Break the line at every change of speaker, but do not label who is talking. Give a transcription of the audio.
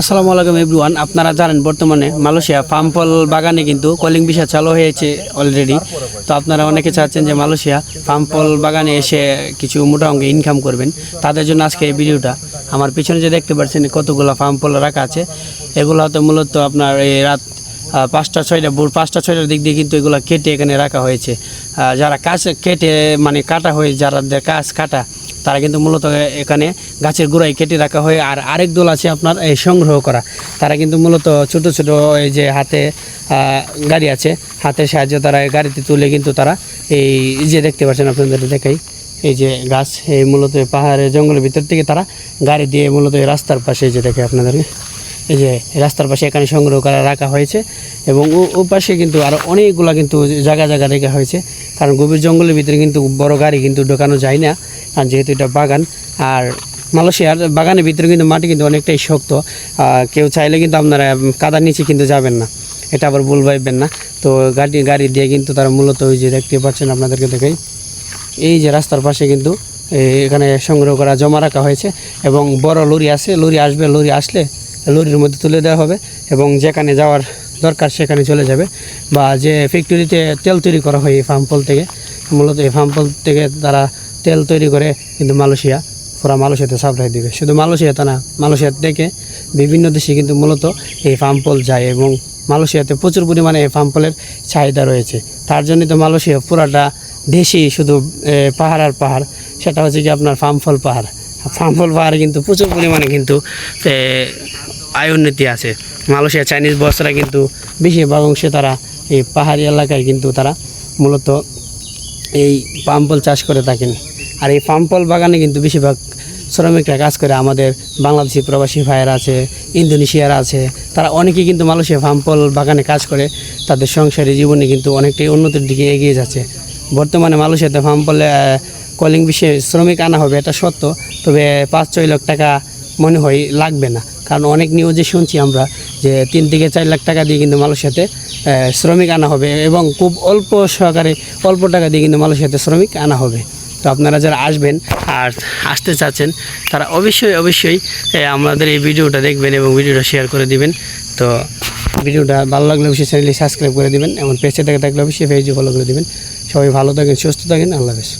আসসালামু আলাইকুম এভরিওয়ান, আপনারা জানেন বর্তমানে মালয়েশিয়া পাম্পল বাগানে কিন্তু কলিং বিষয় চালু হয়েছে অলরেডি তো আপনারা অনেকে চাচ্ছেন যে মালয়েশিয়া পাম্পল বাগানে এসে কিছু মোটা অঙ্কে ইনকাম করবেন। তাদের জন্য আজকে এই ভিডিওটা। আমার পিছনে যে দেখতে পাচ্ছেন কতগুলো পাম্পল রাখা আছে, এগুলো হয়তো মূলত আপনার এই রাত পাঁচটা, ছয়টা, ভোর পাঁচটা, ছয়টার দিক দিয়ে কিন্তু এগুলো কেটে এখানে রাখা হয়েছে। যারা কাজ কেটে মানে কাটা হয়ে যারা কাজ কাটা তারা কিন্তু মূলত এখানে গাছের গোড়ায় কেটে রাখা হয় আর আরেক দল আছে আপনার এই সংগ্রহ করা। তারা কিন্তু মূলত ছোট ছোট এই যে হাতে গাড়ি আছে হাতের সাহায্যে তারা গাড়িতে তুলে কিন্তু তারা এই যে দেখতে পাচ্ছেন আপনাদের দেখাই, এই যে গাছ, এই মূলত পাহাড়ের জঙ্গলের ভিতর থেকে তারা গাড়ি দিয়ে মূলত রাস্তার পাশে যে দেখে আপনাদেরকে এই যে রাস্তার পাশে এখানে সংগ্রহ করা রাখা হয়েছে এবং ও পাশে কিন্তু আরও অনেকগুলো কিন্তু জায়গা জায়গা রেখা হয়েছে। কারণ গভীর জঙ্গলের ভিতরে কিন্তু বড় গাড়ি কিন্তু ঢোকানো যায় না। আর যেহেতু এটা বাগান, আর মালয়েশিয়ার বাগানের ভিতরে কিন্তু মাটি কিন্তু অনেকটাই শক্ত কেউ চাইলে কিন্তু আপনারা কাদার নিচে কিন্তু যাবেন না। এটা আবার ভুল ভাববেন না। তো গাড়ি গাড়ি দিয়ে কিন্তু তারা মূলত ওই যে দেখতে পাচ্ছেন আপনাদেরকে দেখাই। এই যে রাস্তার পাশে কিন্তু এখানে সংগ্রহ করা, জমা রাখা হয়েছে এবং বড় লরি আছে। লরি আসবে, লরি আসলে লরির মধ্যে তুলে দেওয়া হবে এবং যেখানে যাওয়ার দরকার সেখানে চলে যাবে বা যে ফ্যাক্টরিতে তেল তৈরি করা হয় এই ফার্মপল থেকে। মূলত এই ফার্মপল থেকে তারা তেল তৈরি করে কিন্তু মালয়েশিয়া, পুরা মালয়েশিয়াতে সাপ্লাই দিবে। শুধু মালয়েশিয়াতে না মালয়েশিয়া থেকে বিভিন্ন দেশে কিন্তু মূলত এই ফার্মপল যায় এবং মালয়েশিয়াতে প্রচুর পরিমাণে এই ফার্মপলের চাহিদা রয়েছে। তার জন্যই তো মালয়েশিয়া পুরাটা দেশি শুধু পাহাড় আর পাহাড়। সেটা হচ্ছে কি আপনার ফার্মফল পাহাড়। ফার্মফল পাহাড়ে কিন্তু প্রচুর পরিমাণে কিন্তু আয় আছে। মালয়েশিয়া চাইনিজ বসরা কিন্তু বেশিরভাগ অংশে তারা এই পাহাড়ি এলাকায় কিন্তু তারা মূলত এই পাম্পল চাষ করে থাকেন। আর এই পাম্পল বাগানে কিন্তু বেশিরভাগ শ্রমিকরা কাজ করে আমাদের বাংলাদেশি প্রবাসী ভাইয়েরা আছে, ইন্দোনেশিয়ার আছে, তারা অনেকেই কিন্তু মালয়েশিয়া পাম্পল বাগানে কাজ করে। তাদের সংসারী জীবনে কিন্তু অনেকটাই উন্নতির দিকে এগিয়ে যাচ্ছে। বর্তমানে মালয়েশিয়াতে পাম্পলে কলিং বিষয়ে শ্রমিক আনা হবে, এটা সত্য। তবে পাঁচ, ছয় লাখ টাকা মনে হয় লাগবে না। কারণ অনেক নিউজে শুনছি আমরা যে তিন থেকে চার লাখ টাকা দিয়ে কিন্তু মালয়েশিয়াতে শ্রমিক আনা হবে এবং খুব অল্প সহকারে অল্প টাকা দিয়ে কিন্তু মালয়েশিয়াতে শ্রমিক আনা হবে। তো আপনারা যারা আসবেন আর আসতে চাচ্ছেন, তারা অবশ্যই অবশ্যই আমাদের এই ভিডিওটা দেখবেন এবং ভিডিওটা শেয়ার করে দিবেন। তো ভিডিওটা ভালো লাগলে অবশ্যই চ্যানেলটি সাবস্ক্রাইব করে দিবেন এবং পেজে থেকে থাকলে অবশ্যই পেজে ফলো করে দেবেন। সবাই ভালো থাকেন, সুস্থ থাকেন, আল্লাহ হাফেজ।